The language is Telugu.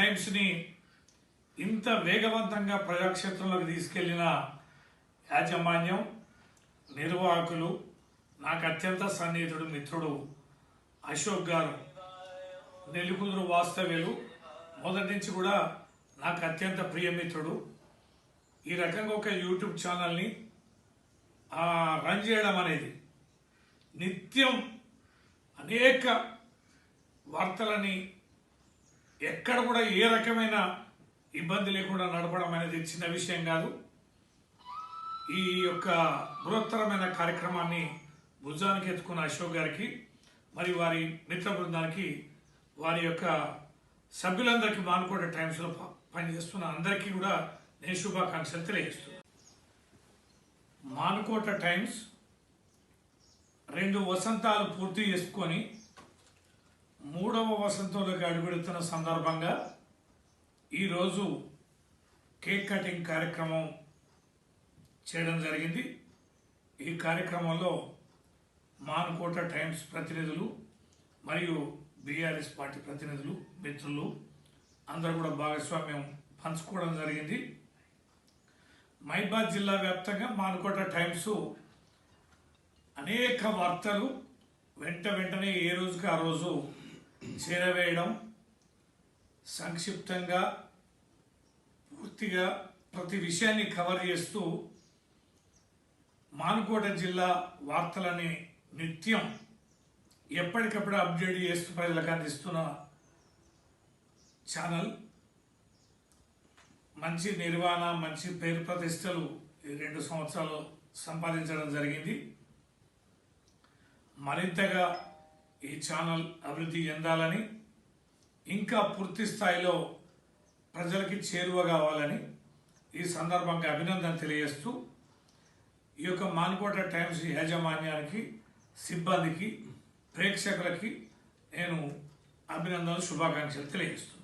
టైమ్స్ని ఇంత వేగవంతంగా ప్రజాక్షేత్రంలోకి తీసుకెళ్ళిన యాజమాన్యం నిర్వాహకులు నాకు అత్యంత సన్నిహితుడు మిత్రుడు అశోక్ గారు. నెల్లికుదురు వాస్తవ్యులు. మొదటి నుంచి కూడా నాకు అత్యంత ప్రియమిత్రుడు ఈ రకంగా ఒక యూట్యూబ్ ఛానల్ని రన్ చేయడం అనేది నిత్యం అనేక వార్తలని ఎక్కడ కూడా ఏ రకమైన ఇబ్బంది లేకుండా నడపడం అనేది చిన్న విషయం కాదు. ఈ యొక్క బృహత్తరమైన కార్యక్రమాన్ని భుజానికి ఎత్తుకున్న అశోక్ గారికి మరి వారి మిత్ర బృందానికి వారి యొక్క సభ్యులందరికీ మానుకోట టైమ్స్లో ప- పనిచేస్తున్న అందరికీ కూడా నేను శుభాకాంక్షలు తెలియజేస్తున్నాను. మానుకోట టైమ్స్ రెండు వసంతాలు పూర్తి చేసుకొని మూడవ వసంతంలోకి అడుగుపెడుతున్న సందర్భంగా ఈరోజు కేక్ కటింగ్ కార్యక్రమం చేయడం జరిగింది. ఈ కార్యక్రమంలో మానుకోట టైమ్స్ ప్రతినిధులు మరియు బీఆర్ఎస్ పార్టీ ప్రతినిధులు మిత్రులు అందరూ కూడా భాగస్వామ్యం పంచుకోవడం జరిగింది. మైబాద్ జిల్లా వ్యాప్తంగా మానుకోట టైమ్స్ అనేక వార్తలు వెంట వెంటనే ఏ రోజుకి ఆ రోజు చేరవేయడం సంక్షిప్తంగా పూర్తిగా ప్రతి విషయాన్ని కవర్ చేస్తూ మానుకోట జిల్లా వార్తలని నిత్యం ఎప్పటికప్పుడు అప్డేట్ చేస్తూ ప్రజలకు అందిస్తున్న ఛానల్ మంచి నిర్వహణ మంచి పేరు ప్రతిష్టలు ఈ రెండు సంవత్సరాలు సంపాదించడం జరిగింది. మరింతగా ఈ ఛానల్ అభివృద్ధి చెందాలని ఇంకా పూర్తి స్థాయిలో ప్రజలకి చేరువ కావాలని ఈ సందర్భంగా అభినందన తెలియజేస్తూ ఈ యొక్క మాన్కోట టైమ్స్ యాజమాన్యానికి సిబ్బందికి ప్రేక్షకులకి నేను అభినందనలు శుభాకాంక్షలు తెలియజేస్తున్నాను